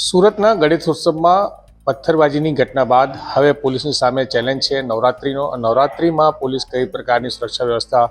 સુરતના ગણેશોત્સવમાં પથ્થરબાજીની ઘટના બાદ હવે પોલીસની સામે ચેલેન્જ છે. નવરાત્રિનો, નવરાત્રિમાં પોલીસ કઈ પ્રકારની સુરક્ષા વ્યવસ્થા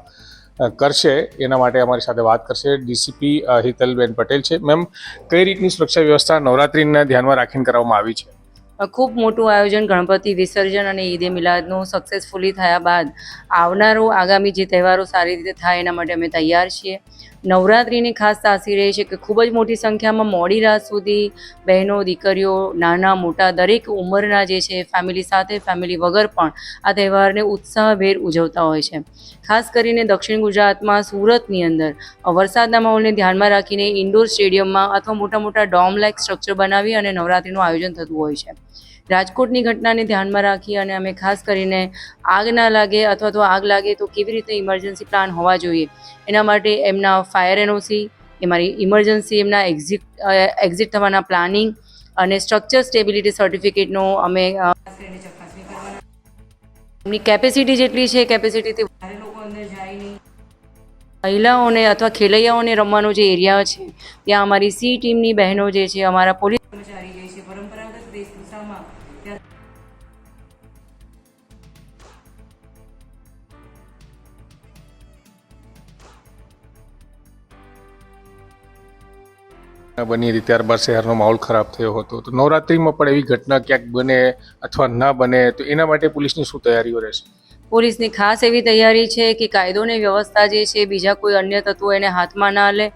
કરશે એના માટે અમારી સાથે વાત કરશે ડીસીપી હિતલબેન પટેલ છે. મેમ, કઈ રીતની સુરક્ષા વ્યવસ્થા નવરાત્રિને ધ્યાનમાં રાખીને કરવામાં આવી છે? ખૂબ મોટું આયોજન ગણપતિ વિસર્જન અને ઈદે મિલાદનું સક્સેસફુલી થયા બાદ આવનારો આગામી જે તહેવારો સારી રીતે થાય એના માટે અમે તૈયાર છીએ. નવરાત્રિની ખાસ તાસીર એ છે કે ખૂબ જ મોટી સંખ્યામાં મોડી રાત સુધી બહેનો, દીકરીઓ, નાના, મોટા, દરેક ઉંમરના જે છે ફેમિલી સાથે ફેમિલી વગર પણ આ તહેવારને ઉત્સાહભેર ઉજવતા હોય છે. ખાસ કરીને દક્ષિણ ગુજરાતમાં સુરતની અંદર વરસાદના માહોલને ધ્યાનમાં રાખીને ઇન્ડોર સ્ટેડિયમમાં અથવા મોટા મોટા ડોમ લાઇક સ્ટ્રક્ચર બનાવી અને નવરાત્રિનું આયોજન થતું હોય છે. રાજકોટની ઘટનાને ધ્યાનમાં રાખી અને અમે ખાસ કરીને આગ ના લાગે અથવા તો આગ લાગે તો કેવી રીતે ઇમરજન્સી પ્લાન હોવા જોઈએ? એના માટે એમના ફાયર એનઓસી એમારી ઇમરજન્સી એમના એક્ઝિટ એક્ઝિટ થવાના પ્લાનિંગ અને સ્ટ્રક્ચર સ્ટેબિલિટી સર્ટિફિકેટનો અમે એમની કેપેસિટી જેટલી છે કેપેસિટીથી વધારે અંદર જાય નહીં મહિલાઓને અથવા ખેલૈયાઓને રમવાનો જે એરિયા છે, ત્યાં અમારી સી ટીમની બહેનો જે છે, અમારા પોલીસ બની હતી, ત્યારબાદ શહેરનો માહોલ ખરાબ થયો હતો. તો નવરાત્રિમાં પણ એવી ઘટના ક્યાંક બને અથવા ના બને, તો એના માટે પોલીસની શું તૈયારીઓ રહેશે? પોલીસની ખાસ એવી તૈયારી છે કે કાયદોની વ્યવસ્થા જે છે, બીજા કોઈ અન્ય તત્વો એને હાથમાં ના લે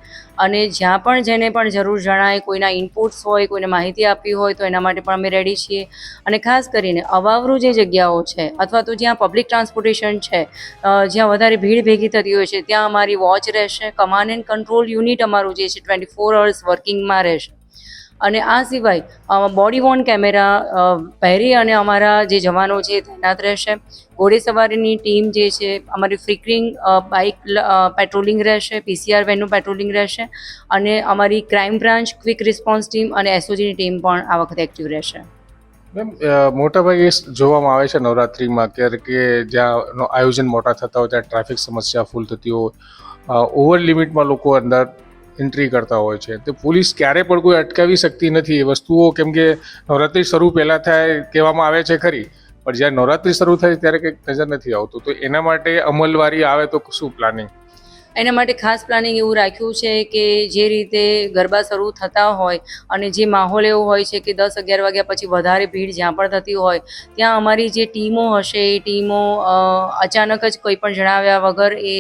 અને જ્યાં પણ જેને પણ જરૂર જણાય, કોઈના ઇનપુટ્સ હોય, કોઈને માહિતી આપવી હોય, તો એના માટે પણ અમે રેડી છીએ. અને ખાસ કરીને અવાવરું જે જગ્યાઓ છે અથવા તો જ્યાં પબ્લિક ટ્રાન્સપોર્ટેશન છે જ્યાં વધારે ભીડ ભેગી થતી હોય છે, ત્યાં અમારી વોચ રહેશે. કમાન્ડ એન્ડ કંટ્રોલ યુનિટ અમારું જે છે ટ્વેન્ટી ફોર અવર્સ વર્કિંગમાં રહેશે. અને આ સિવાય બોડી વોર્ન કેમેરા પહેરી અને અમારા જે જવાનો છે તૈનાત રહેશે. ઘોડેસવારીની ટીમ જે છે, અમારી ફ્રિકરિંગ બાઇક પેટ્રોલિંગ રહેશે પીસીઆર વેનનું પેટ્રોલિંગ રહેશે અને અમારી crime branch quick response team અને એસઓજીની ટીમ પણ આ વખતે એક્ટિવ રહેશે. મોટાભાગે જોવામાં આવે છે નવરાત્રિમાં ક્યારે કે જ્યાં આયોજન મોટા થતા હોય ત્યાં ટ્રાફિક સમસ્યા ફૂલ થતી હોય. ઓવર લિમિટમાં લોકો અંદર એન્ટ્રી કરતા હોય છે. તો પોલીસ ક્યારે પણ કોઈ અટકાવી શકતી નથી. એ વસ્તુઓ કેમ કે નવરાત્રિ શરૂ પહેલાં થાય કહેવામાં આવે છે ખરી. પણ જ્યારે નવરાત્રિ શરૂ થાય ત્યારે કંઈક નજર નથી આવતું. તો એના માટે અમલવારી આવે તો શું પ્લાનિંગ એના માટે ખાસ પ્લાનિંગ એવું રાખ્યું છે કે જે રીતે ગરબા શરૂ થતા હોય અને જે માહોલ એવો હોય છે કે દસ અગિયાર વાગ્યા પછી વધારે ભીડ જ્યાં પણ થતી હોય, ત્યાં અમારી જે ટીમો હશે, એ ટીમો અચાનક જ કોઈ પણ જણાવ્યા વગર એ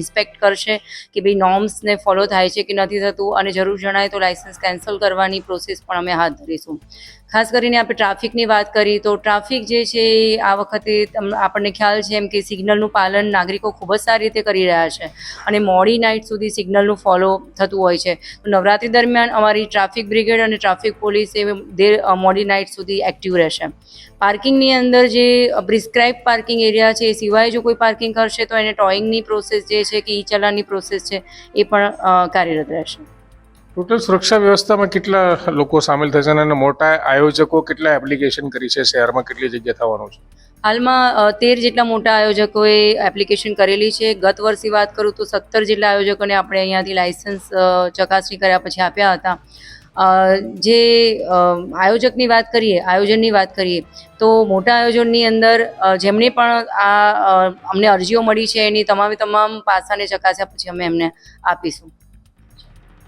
ઇન્સ્પેક્ટ કરશે કે ભાઈ નોર્મ્સને ફોલો થાય છે કે નથી થતું અને જરૂર જણાય તો લાઇસન્સ કેન્સલ કરવાની પ્રોસેસ પણ અમે હાથ ધરીશું. ખાસ કરીને આપણે ટ્રાફિકની વાત કરી તો ટ્રાફિક જે છે એ આ વખતે આપણને ખ્યાલ છે એમ કે સિગ્નલનું પાલન નાગરિકો ખૂબ જ સારી રીતે કરી રહ્યા છે અને મોડી નાઇટ સુધી સિગ્નલનું ફોલો થતું હોય છે. નવરાત્રી દરમિયાન અમારી ટ્રાફિક બ્રિગેડ અને ટ્રાફિક પોલીસ એ મોડી નાઇટ સુધી એક્ટિવ રહેશે. પાર્કિંગની અંદર જે પ્રિસ્ક્રાઇબ પાર્કિંગ એરિયા છે એ સિવાય જો કોઈ પાર્કિંગ કરશે તો એને ટોઈંગની પ્રોસેસ જે છે કે ઈ ચલાનની પ્રોસેસ છે એ પણ કાર્યરત રહેશે. ટોટલ સુરક્ષા વ્યવસ્થામાં કેટલા લોકો સામેલ થશે અને મોટા આયોજકો કેટલા એપ્લિકેશન કરી છે? શહેરમાં કેટલી જગ્યા થવાનું છે? હાલમાં તેર જેટલા મોટા આયોજકોએ એપ્લિકેશન કરેલી છે. ગત વર્ષની વાત કરું તો સત્તર જેટલા આયોજકોને આપણે અહીંયાથી લાઇસન્સ ચકાસણી કર્યા પછી આપ્યા હતા. જે આયોજકની વાત કરીએ, આયોજનની વાત કરીએ, તો મોટા આયોજનની અંદર જેમને પણ આ અમને અરજીઓ મળી છે એની તમામે તમામ પાસાને ચકાસ્યા પછી અમે એમને આપીશું.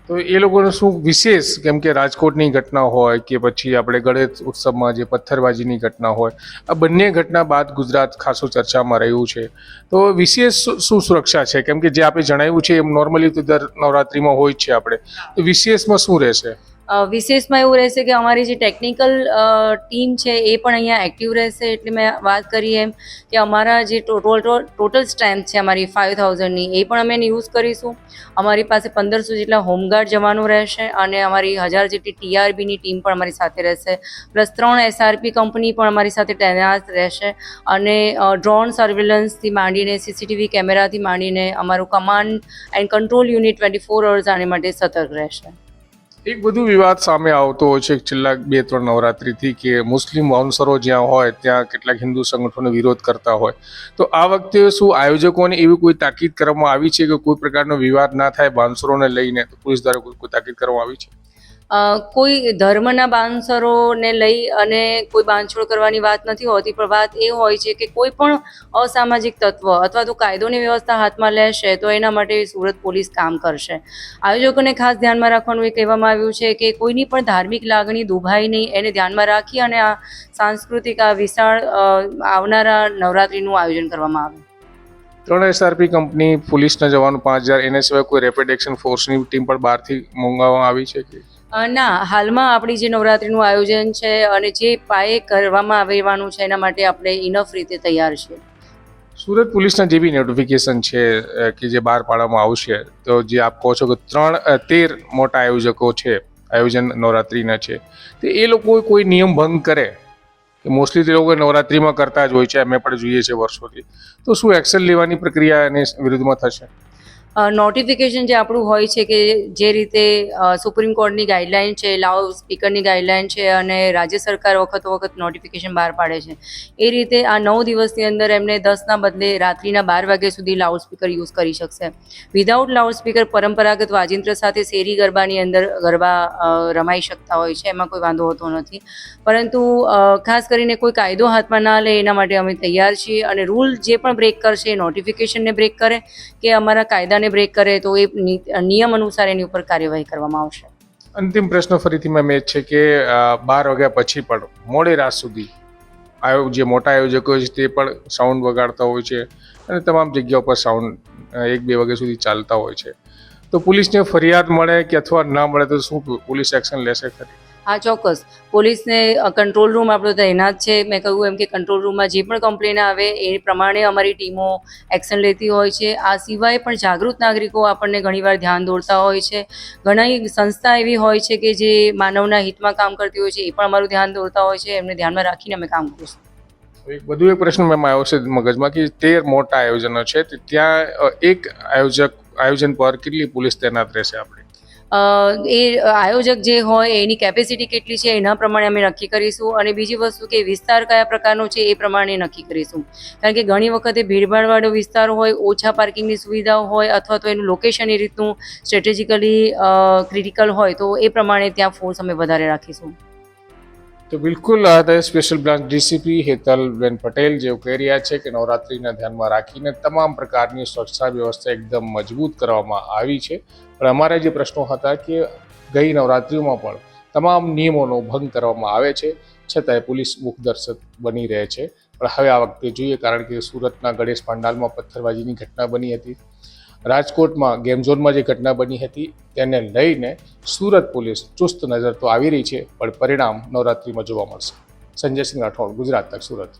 તો એ લોકોને શું વિશેષ? કેમ કે રાજકોટની ઘટના હોય કે પછી આપણે ગણેશ ઉત્સવમાં જે પથ્થરબાજીની ઘટના હોય, આ બંને ઘટના બાદ ગુજરાત ખાસો ચર્ચામાં રહ્યું છે. તો વિશેષ શું- સુરક્ષા છે? કેમ કે જે આપણે જણાવ્યું છે એમ નોર્મલી તો દર નવરાત્રિમાં હોય જ છે આપણે. તો વિશેષમાં શું રહેશે? વિશેષમાં એવું રહેશે કે અમારી જે ટેકનિકલ ટીમ છે એ પણ અહીંયા એક્ટિવ રહેશે એટલે મેં વાત કરી એમ કે અમારા જે ટોટલ ટોટલ સ્ટ્રેન્થ છે અમારી ફાઇવ થાઉઝન્ડની એ પણ અમે યુઝ કરીશું. અમારી પાસે પંદરસો જેટલા હોમગાર્ડ જવાનું રહેશે અને અમારી હજાર જેટલી ટીઆરબીની ટીમ પણ અમારી સાથે રહેશે. પ્લસ ત્રણ એસઆરપી કંપની પણ અમારી સાથે તૈનાત રહેશે અને ડ્રોન સર્વેલન્સથી માંડીને સીસીટીવી કેમેરાથી માંડીને અમારું command and control unit twenty four hours આને માટે સતર્ક રહેશે. એક બધું વિવાદ સામે આવતો હોય છે છેલ્લા બે ત્રણ નવરાત્રિથી કે મુસ્લિમ બાઉન્સરો જ્યાં હોય, ત્યાં કેટલાક હિન્દુ સંગઠનો વિરોધ કરતા હોય. તો આ વખતે શું આયોજકોને એવી કોઈ તાકીદ કરવામાં આવી છે કે કોઈ પ્રકારનો વિવાદ ના થાય બાઉન્સરોને લઈને? પોલીસ દ્વારા કોઈ તાકીદ કરવામાં આવી છે? કોઈ ધર્મના બાંસરોને લઈ અને કોઈ બાંધછોડ કરવાની વાત નથી હોતી, પણ વાત એ હોય છે કે કોઈ પણ અસામાજિક તત્વ અથવા તો કાયદોની વ્યવસ્થા હાથમાં લેશે તો એના માટે સુરત પોલીસ કામ કરશે. આયોજકોને ખાસ ધ્યાનમાં રાખવાનું એ કહેવામાં આવ્યું છે કે કોઈની પણ ધાર્મિક લાગણી દુભાઈ નહીં, એને ધ્યાનમાં રાખી અને આ સાંસ્કૃતિક આ વિશાળ આવનારા નવરાત્રિનું આયોજન કરવામાં આવે. ત્રણ એસઆરપી કંપની પોલીસના જવાનું પાંચ હજાર, એના સિવાય કોઈ રેપિડ એક્શન ફોર્સની ટીમ પણ બહારથી મંગાવવામાં આવી છે કે? ના, હાલમાં આપણી જે નવરાત્રિનું આયોજન છે અને જે પાયે કરવામાં આવવાનું છે એના માટે આપણે ઇનફ રીતે તૈયાર છીએ. સુરત પોલીસના જે બી નોટિફિકેશન છે કે જે બહાર પાડવામાં આવશે, તો જે આપ કહો છો કે ત્રણ તેર મોટા આયોજકો છે, આયોજન નવરાત્રિના છે, તો એ લોકો કોઈ નિયમ ભંગ કરે? કે મોસ્ટલી તે લોકો નવરાત્રિમાં કરતા જ હોય છે અમે પણ જોઈએ છે વર્ષોથી. તો શું એક્શન લેવાની પ્રક્રિયા એની વિરુદ્ધમાં થશે? નોટિફિકેશન જે આપણું હોય છે કે જે રીતે સુપ્રીમ કોર્ટની ગાઈડલાઇન છે લાઉડ સ્પીકરની ગાઈડલાઇન છે અને રાજ્ય સરકાર વખત વખત નોટિફિકેશન બહાર પાડે છે. એ રીતે આ નવ દિવસની અંદર એમને દસના બદલે રાત્રિના બાર વાગ્યા સુધી લાઉડ સ્પીકર યુઝ કરી શકશે. વિધાઉટ લાઉડ સ્પીકર પરંપરાગત વાજિંત્ર સાથે શેરી ગરબાની અંદર ગરબા રમાઈ શકતા હોય છે, એમાં કોઈ વાંધો હોતો નથી. પરંતુ ખાસ કરીને કોઈ કાયદો હાથમાં ના લે એના માટે અમે તૈયાર છીએ અને રૂલ જે પણ બ્રેક કરશે એ નોટિફિકેશનને બ્રેક કરે કે અમારા કાયદાને બ્રેક કરે તો એ નિયમ અનુસાર એની ઉપર કાર્યવાહી કરવામાં આવશે. અંતિમ પ્રશ્ન ફરીથી મેમ એ છે કે બાર વાગ્યા પછી પણ મોડી રાત સુધી જે મોટા આયોજકો છે તે પણ સાઉન્ડ વગાડતા હોય છે અને તમામ જગ્યાઓ પર સાઉન્ડ એક બે વાગ્યા સુધી ચાલતા હોય છે. તો પોલીસને ફરિયાદ મળે કે અથવા ના મળે તો શું પોલીસ એક્શન લેશે ખરી? હા, ચોક્કસ. પોલીસને કંટ્રોલ રૂમ આપણો તૈનાત છે. મેં કહ્યું એમ કે કંટ્રોલ રૂમમાં જે પણ કમ્પ્લેન આવે એ પ્રમાણે અમારી ટીમો એક્શન લેતી હોય છે. આ સિવાય પણ જાગૃત નાગરિકો આપણને ઘણીવાર ધ્યાન દોરતા હોય છે. ઘણી સંસ્થા એવી હોય છે કે જે માનવના હિતમાં કામ કરતી હોય છે, એ પણ અમારું ધ્યાન દોરતા હોય છે. એમને ધ્યાનમાં રાખીને અમે કામ કરીશું. એક વધુ એક પ્રશ્ન મેમ આવ્યો છે મગજમાં કે તેર મોટા આયોજનો છે. ત્યાં એક આયોજક, આયોજન પર કેટલી પોલીસ તૈનાત રહેશે આપણે? એ આયોજક જે હોય, એની કેપેસિટી કેટલી છે, એના પ્રમાણે અમે નક્કી કરીશું. અને બીજી વસ્તુ કે વિસ્તાર કયા પ્રકારનો છે, એ પ્રમાણે નક્કી કરીશું. કારણ કે ઘણી વખતે ભીડભાડવાળો વિસ્તાર હોય, ઓછા પાર્કિંગની સુવિધાઓ હોય, અથવા તો એનું લોકેશન એ રીતનું સ્ટ્રેટેજિકલી ક્રિટિકલ હોય, તો એ પ્રમાણે ત્યાં ફોર્સ અમે વધારે રાખીશું. તો બિલકુલ, આ special branch DCP Hetalben Patel, જેઓ કહી રહ્યા છે કે નવરાત્રિને ધ્યાનમાં રાખીને તમામ પ્રકારની સુરક્ષા વ્યવસ્થા એકદમ મજબૂત કરવામાં આવી છે. પણ અમારા જે પ્રશ્નો હતા કે ગઈ નવરાત્રિઓમાં પણ તમામ નિયમોનો ભંગ કરવામાં આવે છે, છતાંય પોલીસ મુખદર્શક બની રહે છે. પણ હવે આ વખતે જોઈએ, કારણ કે સુરતના ગણેશ પાંડાલમાં પથ્થરબાજીની ઘટના બની હતી. રાજકોટમાં ગેમઝોનમાં જે ઘટના બની હતી, તેને લઈને સુરત પોલીસ ચુસ્ત નજર તો આવી રહી છે, પણ પરિણામ નવરાત્રિમાં જોવા મળશે. સંજયસિંહ રાઠોડ, ગુજરાત તક સુરત.